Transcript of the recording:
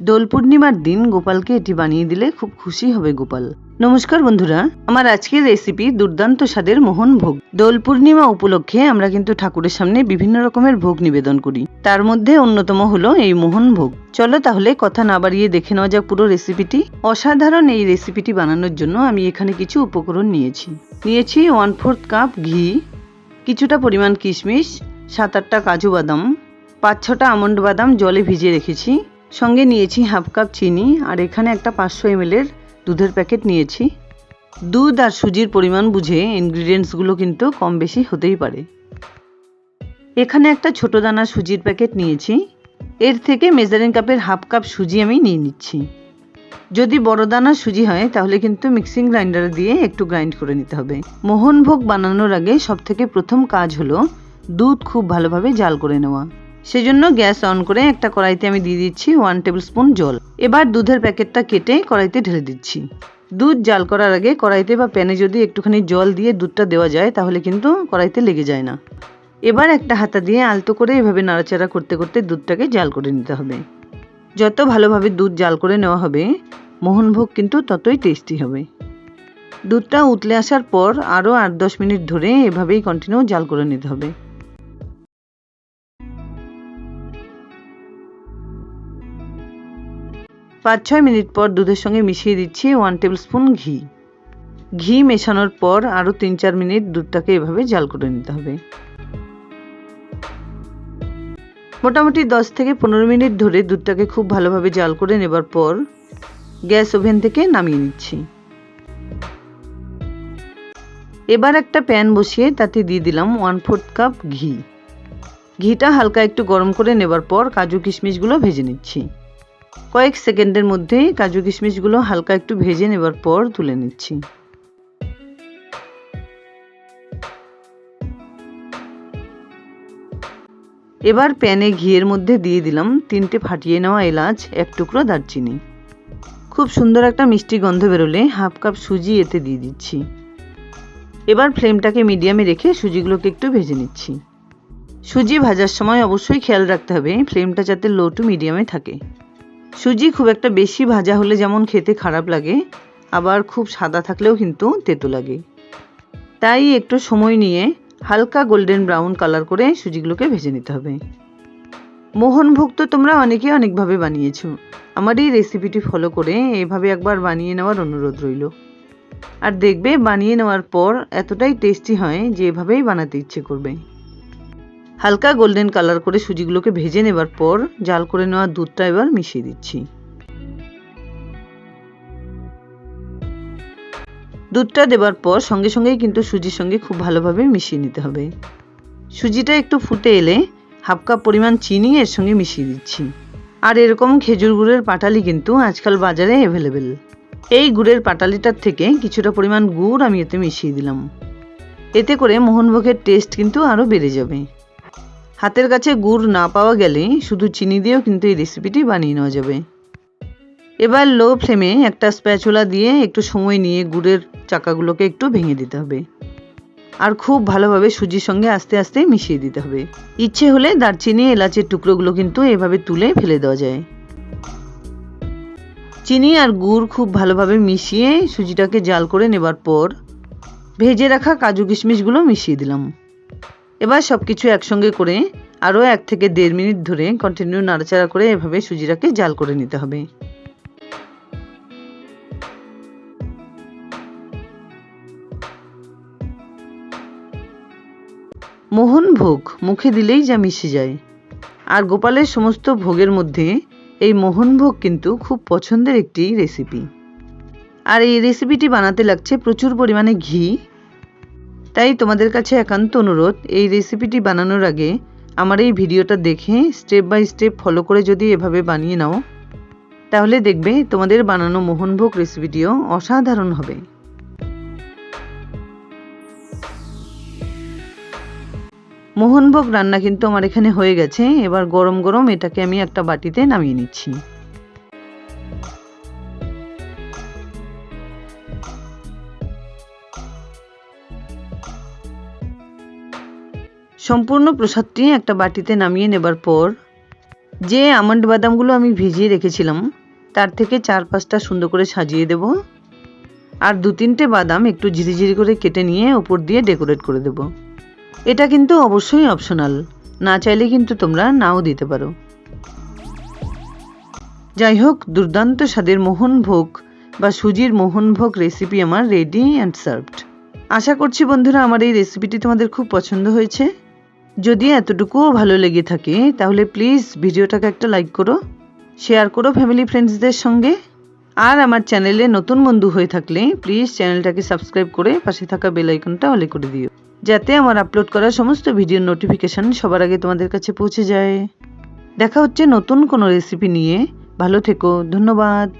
দোল পূর্ণিমার দিন গোপালকে এটি বানিয়ে দিলে খুব খুশি হবে গোপাল। নমস্কার বন্ধুরা, আমার আজকের রেসিপি দুর্দান্ত স্বাদের মোহন ভোগ। দোল পূর্ণিমা উপলক্ষে আমরা কিন্তু ঠাকুরের সামনে বিভিন্ন রকমের ভোগ নিবেদন করি। তার মধ্যে অন্যতম হলো এই মোহন ভোগ। চলো তাহলে কথা না বাড়িয়ে দেখে নেওয়া যাক পুরো রেসিপিটি অসাধারণ এই রেসিপিটি বানানোর জন্য আমি এখানে কিছু উপকরণ নিয়েছি। নিয়েছি ওয়ান ফোর্থ কাপ ঘি, কিছুটা পরিমাণ কিশমিশ, সাত আটটা কাজু বাদাম, পাঁচ ছটা আমন্ড বাদাম জলে ভিজিয়ে রেখেছি। সঙ্গে নিয়েছি হাফ কাপ চিনি আর এখানে একটা পাঁচশো এমএলের দুধের প্যাকেট নিয়েছি। দুধ আর সুজির পরিমাণ বুঝে ইনগ্রিডিয়েন্টসগুলো কিন্তু কম বেশি হতেই পারে। এখানে একটা ছোট দানা সুজির প্যাকেট নিয়েছি। এর থেকে মেজারিং কাপের হাফ কাপ সুজি আমি নিয়ে নিচ্ছি। যদি বড় দানা সুজি হয়, তাহলে কিন্তু মিক্সিং গ্রাইন্ডার দিয়ে একটু গ্রাইন্ড করে নিতে হবে। মোহনভোগ বানানোর আগে সব থেকে প্রথম কাজ হলো দুধ খুব ভালোভাবে জাল করে নেওয়া। সেজন্য গ্যাস অন করে একটা কড়াইতে আমি দিয়ে দিচ্ছি ওয়ান টেবিল স্পুন জল। এবার দুধের প্যাকেটটা কেটে কড়াইতে ঢেলে দিচ্ছি। দুধ জাল করার আগে কড়াইতে বা প্যানে যদি একটুখানি জল দিয়ে দুধটা দেওয়া যায়, তাহলে কিন্তু কড়াইতে লেগে যায় না। এবার একটা হাতা দিয়ে আলতো করে এভাবে নাড়াচাড়া করতে করতে দুধটাকে জাল করে নিতে হবে। যত ভালোভাবে দুধ জাল করে নেওয়া হবে মোহনভোগ কিন্তু ততই টেস্টি হবে। দুধটা উতলে আসার পর আরও আট দশ মিনিট ধরে এভাবেই কন্টিনিউ জাল করে নিতে হবে। পাঁচ ছয় মিনিট পর দুধের সঙ্গে মিশিয়ে দিচ্ছি ওয়ান টেবিল স্পুন ঘি। ঘি মেশানোর পর আরও তিন চার মিনিট দুধটাকে এভাবে জাল করে নিতে হবে। মোটামুটি দশ থেকে পনেরো মিনিট ধরে দুধটাকে খুব ভালোভাবে জাল করে নেবার পর গ্যাস ওভেন থেকে নামিয়ে নিচ্ছি। এবার একটা প্যান বসিয়ে তাতে দিয়ে দিলাম ওয়ান ফোর্থ কাপ ঘি। ঘিটা হালকা একটু গরম করে নেবার পর কাজু কিশমিশগুলো ভেজে নিচ্ছি। কয়েক সেকেন্ডের মধ্যেই কাজু কিশমিশগুলো হালকা একটু ভেজে নেবার পর তুলে নিচ্ছি। এবার প্যানে ঘিয়ের মধ্যে দিয়ে দিলাম তিনটে ফাটিয়ে নেওয়া এলাচ, এক টুকরো দারচিনি। খুব সুন্দর একটা মিষ্টি গন্ধ বেরোলে হাফ কাপ সুজি এতে দিয়ে দিচ্ছি। এবার ফ্লেমটাকে মিডিয়ামে রেখে সুজিগুলোকে একটু ভেজে নিচ্ছি। সুজি ভাজার সময় অবশ্যই খেয়াল রাখতে হবে, ফ্লেমটা যাতে লো টু মিডিয়ামে থাকে। সুজি খুব একটা বেশি ভাজা হলে যেমন খেতে খারাপ লাগে, আবার খুব সাদা থাকলেও কিন্তু তেতো লাগে। তাই একটু সময় নিয়ে হালকা গোল্ডেন ব্রাউন কালার করে সুজিগুলোকে ভেজে নিতে হবে। মোহনভোগ তো তোমরা অনেকে অনেকভাবে বানিয়েছো। আমার এই রেসিপিটি ফলো করে এইভাবে একবার বানিয়ে নেওয়ার অনুরোধ রইল। আর দেখবে, বানিয়ে নেওয়ার পর এতটাই টেস্টি হয় যে এভাবেই বানাতে ইচ্ছে করবে। হালকা গোল্ডেন কালার করে সুজিগুলোকে ভেজে নেবার পর জাল করে নেওয়া দুধটা এবার মিশিয়ে দিচ্ছি। দুধটা দেবার পর সঙ্গে সঙ্গেই কিন্তু সুজির সঙ্গে খুব ভালোভাবে মিশিয়ে নিতে হবে। সুজিটা একটু ফুটে এলে হাফ কাপ পরিমাণ চিনি এর সঙ্গে মিশিয়ে দিচ্ছি। আর এরকম খেজুর গুড়ের পাটালি কিন্তু আজকাল বাজারে অ্যাভেলেবেল এই গুড়ের পাটালিটার থেকে কিছুটা পরিমাণ গুড় আমি এতে মিশিয়ে দিলাম। এতে করে মোহনভোগের টেস্ট কিন্তু আরও বেড়ে যাবে। হাতের কাছে গুড় না পাওয়া গেলে শুধু চিনি দিয়েও কিন্তু এই রেসিপিটি বানিয়ে নেওয়া যাবে। এবার লো ফ্লেমে একটা স্প্যাচুলা দিয়ে একটু সময় নিয়ে গুড়ের চাকাগুলোকে একটু ভেঙে দিতে হবে। আর খুব ভালোভাবে সুজির সঙ্গে আস্তে আস্তে মিশিয়ে দিতে হবে। ইচ্ছে হলে দারচিনি, এলাচের টুকরোগুলো কিন্তু এভাবে তুলে ফেলে দেওয়া যায়। চিনি আর গুড় খুব ভালোভাবে মিশিয়ে সুজিটাকে জাল করে নেবার পর ভেজে রাখা কাজু কিশমিশগুলো মিশিয়ে দিলাম। এবার সব কিছু একসঙ্গে করে আরও এক থেকে দেড় মিনিট ধরে কন্টিনিউ নাড়াচাড়া করে এভাবে সুজিটাকে জাল করে নিতে হবে। মোহন ভোগ মুখে দিলেই যা মিশে যায়। আর গোপালের সমস্ত ভোগের মধ্যে এই মোহনভোগ কিন্তু খুব পছন্দের একটি রেসিপি আর এই রেসিপিটি বানাতে লাগছে প্রচুর পরিমাণে ঘি তাই তোমাদের কাছে একান্ত অনুরোধ, এই রেসিপিটি বানানোর আগে আমার এই ভিডিওটা দেখে স্টেপ বাই স্টেপ ফলো করে যদি এভাবে বানিয়ে নাও, তাহলে দেখবে তোমাদের বানানো মোহনভোগ রেসিপিটিও অসাধারণ হবে। মোহনভোগ রান্না কিন্তু আমার এখানে হয়ে গেছে, এবার গরম গরম এটাকে আমি একটা বাটিতে নামিয়ে নিচ্ছি। সম্পূর্ণ প্রসাদটি একটা বাটিতে নামিয়ে নেবার পর যে আমন্ড বাদামগুলো আমি ভিজিয়ে রেখেছিলাম, তার থেকে চার পাঁচটা সুন্দর করে সাজিয়ে দেব। আর দু তিনটে বাদাম একটু ঝিরিঝিরি করে কেটে নিয়ে ওপর দিয়ে ডেকোরেট করে দেব। এটা কিন্তু অবশ্যই অপশনাল, না চাইলে কিন্তু তোমরা নাও দিতে পারো। যাই হোক, দুর্দান্ত স্বাদের মোহনভোগ বা সুজির মোহনভোগ রেসিপি আমার রেডি অ্যান্ড সার্ভড আশা করছি বন্ধুরা আমার এই রেসিপিটি তোমাদের খুব পছন্দ হয়েছে। যদি এতটুকুও ভালো লেগে থাকে, তাহলে প্লিজ ভিডিওটাকে একটা লাইক করো শেয়ার করো ফ্যামিলি ফ্রেন্ডসদের সঙ্গে। আর আমার চ্যানেলে নতুন বন্ধু হয়ে থাকলে প্লিজ চ্যানেলটাকে সাবস্ক্রাইব করে পাশে থাকা বেল আইকনটা অলে করে দিও, যাতে আমার আপলোড করা সমস্ত ভিডিওর নোটিফিকেশান সবার আগে তোমাদের কাছে পৌঁছে যায়। দেখা হচ্ছে নতুন কোনো রেসিপি নিয়ে। ভালো থেকো, ধন্যবাদ।